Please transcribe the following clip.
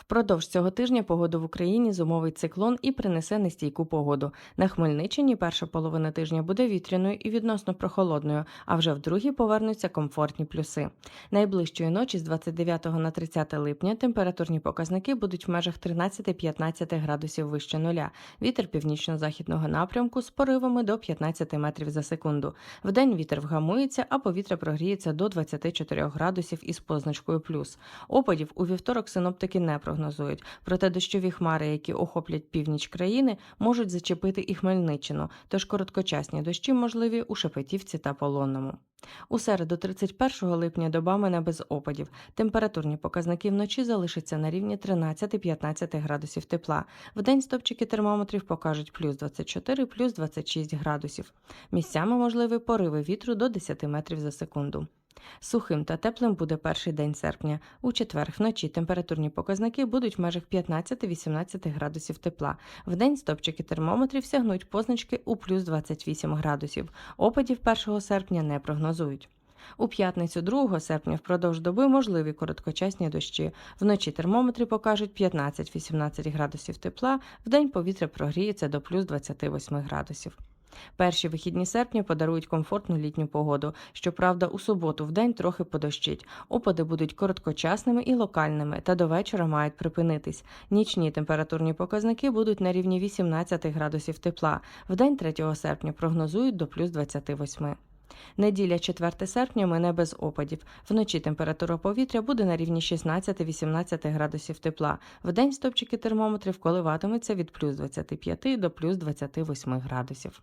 Впродовж цього тижня погоду в Україні зумовить циклон і принесе нестійку погоду. На Хмельниччині перша половина тижня буде вітряною і відносно прохолодною, а вже в другій повернуться комфортні плюси. Найближчої ночі з 29 на 30 липня температурні показники будуть в межах 13-15 градусів вище нуля. Вітер північно-західного напрямку з поривами до 15 метрів за секунду. Вдень вітер вгамується, а повітря прогріється до 24 градусів із позначкою плюс. Опадів у вівторок синоптики не прогнозують, проте дощові хмари, які охоплять північ країни, можуть зачепити і Хмельниччину, тож короткочасні дощі можливі у Шепетівці та Полонному. У середу 31 липня добами не без опадів. Температурні показники вночі залишаться на рівні 13-15 градусів тепла. Вдень стопчики термометрів покажуть плюс 24, плюс 26 градусів. Місцями можливі пориви вітру до 10 метрів за секунду. Сухим та теплим буде перший день серпня. У четвер вночі температурні показники будуть в межах 15-18 градусів тепла. Вдень стопчики термометрів сягнуть позначки у плюс 28 градусів. Опадів 1 серпня не прогнозують. У п'ятницю 2 серпня впродовж доби можливі короткочасні дощі. Вночі термометри покажуть 15-18 градусів тепла, вдень повітря прогріється до плюс 28 градусів. Перші вихідні серпня подарують комфортну літню погоду. Щоправда, у суботу в день трохи подощить. Опади будуть короткочасними і локальними, та до вечора мають припинитись. Нічні температурні показники будуть на рівні 18 градусів тепла. В день 3 серпня прогнозують до плюс 28. Неділя 4 серпня мине без опадів. Вночі температура повітря буде на рівні 16-18 градусів тепла. Вдень стопчики термометрів коливатимуться від плюс 25 до плюс 28 градусів.